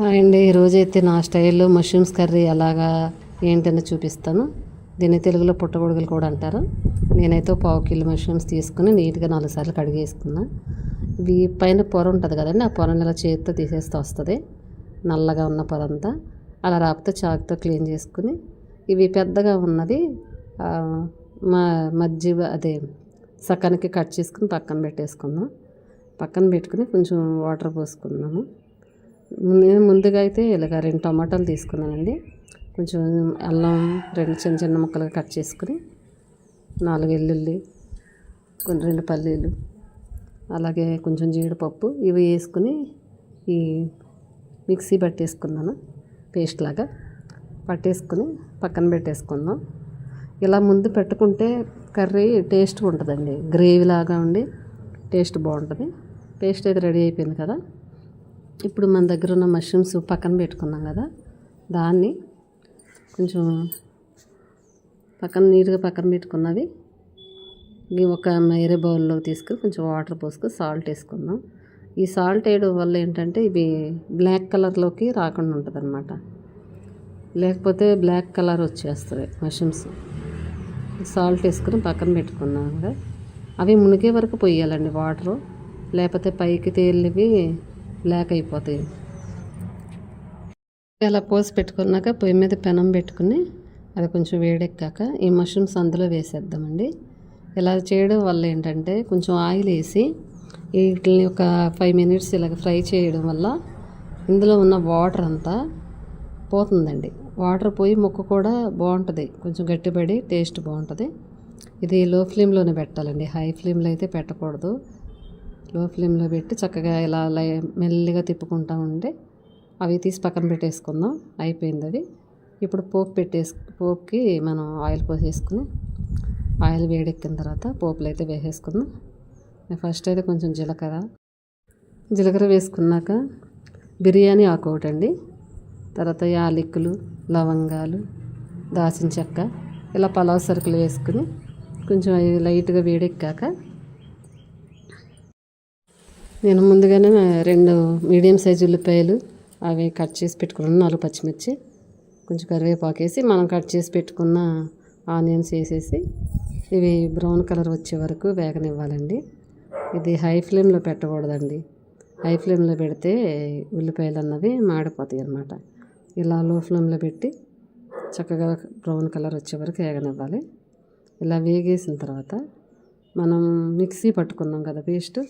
Hi అండి ఈరోజైతే నా స్టైల్లో మష్రూమ్స్ కర్రీ ఎలాగా ఏంటని చూపిస్తాను. దీన్ని తెలుగులో పుట్టగొడుగులు కూడా అంటారు. నేనైతే పావు కిలో మష్రూమ్స్ తీసుకుని నీట్గా నాలుగు సార్లు కడిగేసుకున్నా. ఇవి పైన పొర ఉంటుంది కదండి ఆ పొరని ఇలా చేతితో తీసేస్తే వస్తుంది. నల్లగా ఉన్న పొర అంతా అలా రాపితే చాకుతో క్లీన్ చేసుకుని ఇవి పెద్దగా ఉన్నది మా మధ్య అదే సకానికి కట్ చేసుకుని పక్కన పెట్టేసుకుందాం. పక్కన పెట్టుకుని కొంచెం వాటర్ పోసుకున్నాము నేను ముందుగా అయితే ఇలాగ రెండు టమాటాలు తీసుకున్నానండి. కొంచెం అల్లం రెండు చిన్న చిన్న ముక్కలుగా కట్ చేసుకుని నాలుగు ఎల్లుల్లి కొన్ని రెండు పల్లీలు అలాగే కొంచెం జీడిపప్పు ఇవి వేసుకుని ఈ మిక్సీ పట్టేసుకున్నాను పేస్ట్ లాగా పట్టేసుకుని పక్కన పెట్టేసుకుందాం. ఇలా ముందు పెట్టుకుంటే కర్రీ టేస్ట్ ఉంటుందండి గ్రేవీ లాగా ఉండి టేస్ట్ బాగుంటుంది. పేస్ట్ అయితే రెడీ అయిపోయింది కదా. ఇప్పుడు మన దగ్గర ఉన్న మష్రూమ్స్ పక్కన పెట్టుకున్నాం కదా దాన్ని కొంచెం పక్కన నీట్గా పక్కన పెట్టుకున్నవి. ఒక మేరే బౌల్లో తీసుకుని కొంచెం వాటర్ పోసుకొని సాల్ట్ వేసుకుందాం. ఈ సాల్ట్ వేయడం వల్ల ఏంటంటే ఇవి బ్లాక్ కలర్లోకి రాకుండా ఉంటుంది అనమాట లేకపోతే బ్లాక్ కలర్ వచ్చేస్తుంది మష్రూమ్స్ సాల్ట్ వేసుకుని పక్కన పెట్టుకున్నాం కదా అవి మునిగే వరకు పొయ్యాలండి వాటరు లేకపోతే పైకి తేలివి బ్లాక్ అయిపోతాయి అలా పోసి పెట్టుకున్నాక పొయ్యి మీద పెనం పెట్టుకుని అది కొంచెం వేడెక్కాక ఈ మష్రూమ్స్ అందులో వేసేద్దామండి. ఇలా చేయడం వల్ల ఏంటంటే కొంచెం ఆయిల్ వేసి వీటిని ఒక ఫైవ్ మినిట్స్ ఇలాగ ఫ్రై చేయడం వల్ల ఇందులో ఉన్న వాటర్ అంతా పోతుందండి. వాటర్ పోయి ముక్క కూడా బాగుంటుంది. కొంచెం గట్టిపడి టేస్ట్ బాగుంటుంది. ఇది లో ఫ్లేమ్లోనే పెట్టాలండి. హై ఫ్లేమ్లో అయితే పెట్టకూడదు. లో ఫ్లేమ్లో పెట్టి చక్కగా ఇలా లై- మెల్లిగా తిప్పుకుంటా ఉంటే అవి తీసి పక్కన పెట్టేసుకుందాం. అయిపోయింది అది. ఇప్పుడు పోపు పెట్టేసు పోపుకి మనం ఆయిల్ పోసేసుకుని ఆయిల్ వేడెక్కిన తర్వాత పోపులు అయితే వేసేసుకుందాం ఫస్ట్ అయితే కొంచెం జీలకర్ర జీలకర్ర వేసుకున్నాక బిర్యానీ ఆకు ఒకటండి. తర్వాత యాలకులు లవంగాలు దాచిన చెక్క ఇలా పలావ్ సరుకులు వేసుకుని కొంచెం అవి లైట్గా వేడెక్కాక నేను ముందుగానే రెండు మీడియం సైజు ఉల్లిపాయలు అవి కట్ చేసి పెట్టుకున్నాను. నాలుగు పచ్చిమిర్చి కొంచెం కరివేపాకు వేసి మనం కట్ చేసి పెట్టుకున్న ఆనియన్స్ వేసేసి ఇవి బ్రౌన్ కలర్ వచ్చే వరకు వేగనివ్వాలండి. ఇది హై ఫ్లేమ్లో పెట్టకూడదండి. హై ఫ్లేమ్లో పెడితే ఉల్లిపాయలు అన్నవి మాడిపోతాయి అన్నమాట. ఇలా లో ఫ్లేమ్లో పెట్టి చక్కగా బ్రౌన్ కలర్ వచ్చే వరకు వేగనివ్వాలి. ఇలా వేగేసిన తర్వాత మనం మిక్సీ పట్టుకున్నాం కదా పేస్ట్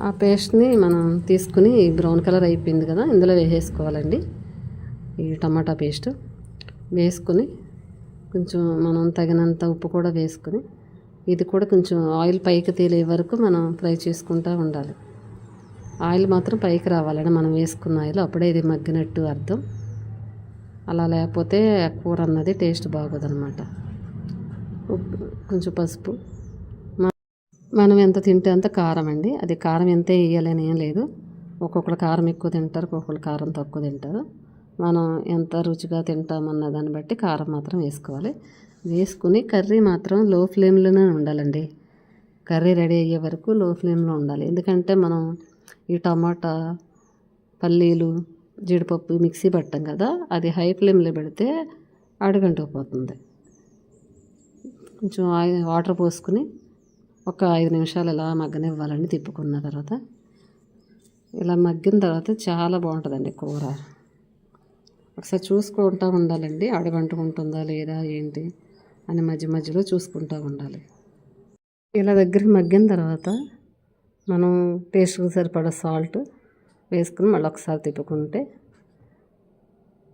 ఆ పేస్ట్ని మనం తీసుకుని బ్రౌన్ కలర్ అయిపోయింది కదా ఇందులో వేసేసుకోవాలండి. ఈ టమాటా పేస్ట్ వేసుకుని కొంచెం మనం తగినంత ఉప్పు కూడా వేసుకుని ఇది కూడా కొంచెం ఆయిల్ పైకి తేలే వరకు మనం ఫ్రై చేసుకుంటూ ఉండాలి. ఆయిల్ మాత్రం పైకి రావాలండి మనం వేసుకున్న ఆయిల్ అప్పుడే ఇది మగ్గినట్టు అర్థం. అలా లేకపోతే కూర అన్నది టేస్ట్ బాగోదన్నమాట. ఉప్పు కొంచెం పసుపు మనం ఎంత తింటే అంత కారం అండి అది కారం ఎంత వేయాలని ఏం లేదు. ఒక్కొక్కరు కారం ఎక్కువ తింటారు ఒక్కొక్కరు కారం తక్కువ తింటారు. మనం ఎంత రుచిగా తింటామన్న దాన్ని బట్టి కారం మాత్రం వేసుకోవాలి. వేసుకుని కర్రీ మాత్రం లో ఫ్లేమ్లోనే ఉండాలండి. కర్రీ రెడీ అయ్యే వరకు లో ఫ్లేమ్లో ఉండాలి. ఎందుకంటే మనం ఈ టమాటా పల్లీలు జీడిపప్పు మిక్సీ పట్టాం కదా అది హై ఫ్లేమ్లో పెడితే అడుగంటుకుపోతుంది కొంచెం ఆయిల్ వాటర్ పోసుకుని ఒక ఐదు నిమిషాలు ఇలా మగ్గనివ్వాలండి తిప్పుకున్న తర్వాత. ఇలా మగ్గిన తర్వాత చాలా బాగుంటుందండి కూర. ఒకసారి చూసుకుంటూ ఉండాలండి. అడుగంటుకుంటుందా లేదా ఏంటి అని మధ్య మధ్యలో చూసుకుంటూ ఉండాలి. ఇలా దగ్గరికి మగ్గిన తర్వాత మనం టేస్ట్కి సరిపడా సాల్ట్ వేసుకుని మళ్ళీ ఒకసారి తిప్పుకుంటే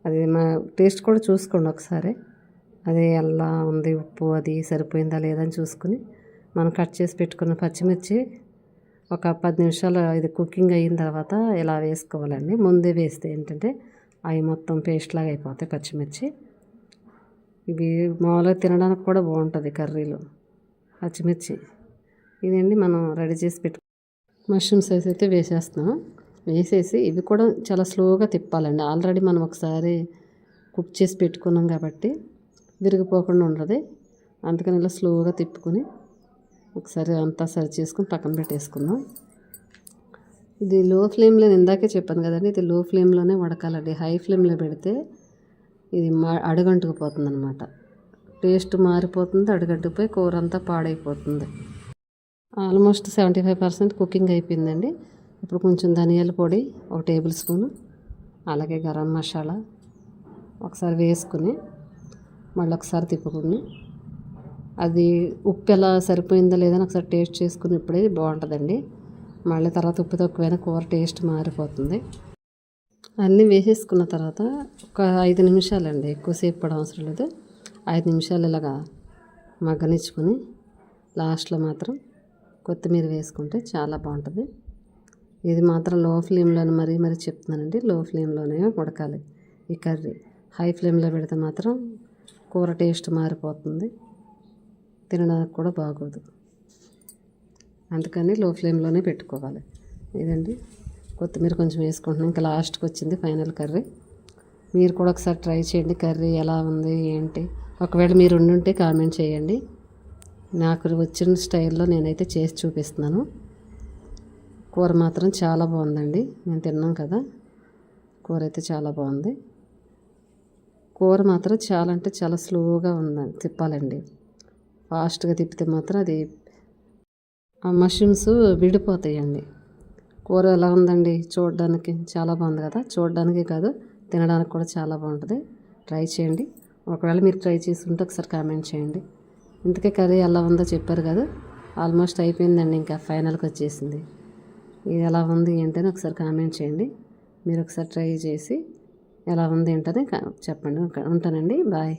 అది మా టేస్ట్ కూడా చూసుకోండి ఒకసారి. అది ఎలా ఉంది ఉప్పు అది సరిపోయిందా లేదా అని చూసుకుని మనం కట్ చేసి పెట్టుకున్న పచ్చిమిర్చి ఒక పది నిమిషాలు ఇది కుకింగ్ అయిన తర్వాత ఇలా వేసుకోవాలండి. ముందే వేస్తే ఏంటంటే అవి మొత్తం పేస్ట్ లాగా అయిపోతాయి పచ్చిమిర్చి. ఇవి మామూలుగా తినడానికి కూడా బాగుంటుంది కర్రీలు పచ్చిమిర్చి. ఇదండి మనం రెడీ చేసి పెట్టు మష్రూమ్స్ వేసి అయితే వేసేస్తున్నాం. వేసేసి ఇవి కూడా చాలా స్లోగా తిప్పాలండి. ఆల్రెడీ మనం ఒకసారి కుక్ చేసి పెట్టుకున్నాం కాబట్టి విరిగిపోకుండా ఉండదు. అందుకని ఇలా స్లోగా తిప్పుకొని ఒకసారి అంతా సరి చేసుకుని పక్కన పెట్టేసుకుందాం. ఇది లో ఫ్లేమ్లో ఇందాకే చెప్పాను కదండి ఇది లో ఫ్లేమ్లోనే ఉడకాలండి హై ఫ్లేమ్లో పెడితే ఇది మా అడుగంటుకుపోతుంది అనమాట టేస్ట్ మారిపోతుంది అడుగంటుకుపోయి కూర అంతా పాడైపోతుంది. Almost seventy five percent cooking అయిపోయిందండి. ఇప్పుడు కొంచెం ధనియాల పొడి ఒక టేబుల్ స్పూన్ అలాగే గరం మసాలా ఒకసారి వేసుకుని మళ్ళీ ఒకసారి తిప్పుకుని అది ఉప్పు ఎలా సరిపోయిందో లేదని ఒకసారి టేస్ట్ చేసుకుని ఇప్పుడే బాగుంటుందండి. మళ్ళీ తర్వాత ఉప్పు తక్కువైనా కూర టేస్ట్ మారిపోతుంది. అన్నీ వేసేసుకున్న తర్వాత ఒక ఐదు నిమిషాలండి ఎక్కువసేపు పడ అవసరం లేదు. ఐదు నిమిషాలు ఇలాగా మగ్గనిచ్చుకొని లాస్ట్లో మాత్రం కొత్తిమీర వేసుకుంటే చాలా బాగుంటుంది. ఇది మాత్రం లో ఫ్లేమ్లోనే మరీ మరీ చెప్తున్నానండి లో ఫ్లేమ్లోనే ఉడకాలి. ఈ కర్రీ హై ఫ్లేమ్లో పెడితే మాత్రం కూర టేస్ట్ మారిపోతుంది. తినడానికి కూడా బాగోదు. అందుకని లో ఫ్లేమ్లోనే పెట్టుకోవాలి. ఇదండి. కొత్తిమీర కొంచెం వేసుకుంటున్నాం. ఇంకా లాస్ట్కి వచ్చింది ఫైనల్ కర్రీ మీరు కూడా ఒకసారి ట్రై చేయండి. కర్రీ ఎలా ఉంది ఏంటి? ఒకవేళ మీరు ఉండుంటే కామెంట్ చేయండి. నాకు వచ్చిన స్టైల్లో నేనైతే చేసి చూపిస్తున్నాను. కూర మాత్రం చాలా బాగుందండి. మేము తిన్నాం కదా. కూర అయితే చాలా బాగుంది. కూర మాత్రం చాలా అంటే చాలా స్లోగా ఉందండి తిప్పాలండి. ఫాస్ట్గా తిప్పితే మాత్రం అది ఆ మష్రూమ్స్ విడిపోతాయండి. కూర ఎలా ఉందండి? చూడడానికి చాలా బాగుంది కదా? చూడడానికి కాదు తినడానికి కూడా చాలా బాగుంటుంది. ట్రై చేయండి. ఒకవేళ మీరు ట్రై చేసి ఉంటే ఒకసారి కామెంట్ చేయండి. ఇంతకే కర్రీ ఎలా ఉందో చెప్పారు కదా? ఆల్మోస్ట్ అయిపోయిందండి ఇంకా ఫైనల్కి వచ్చేసింది. ఇది ఎలా ఉంది ఏంటని ఒకసారి కామెంట్ చేయండి. మీరు ఒకసారి ట్రై చేసి ఎలా ఉంది ఏంటని చెప్పండి. ఉంటానండి. బాయ్.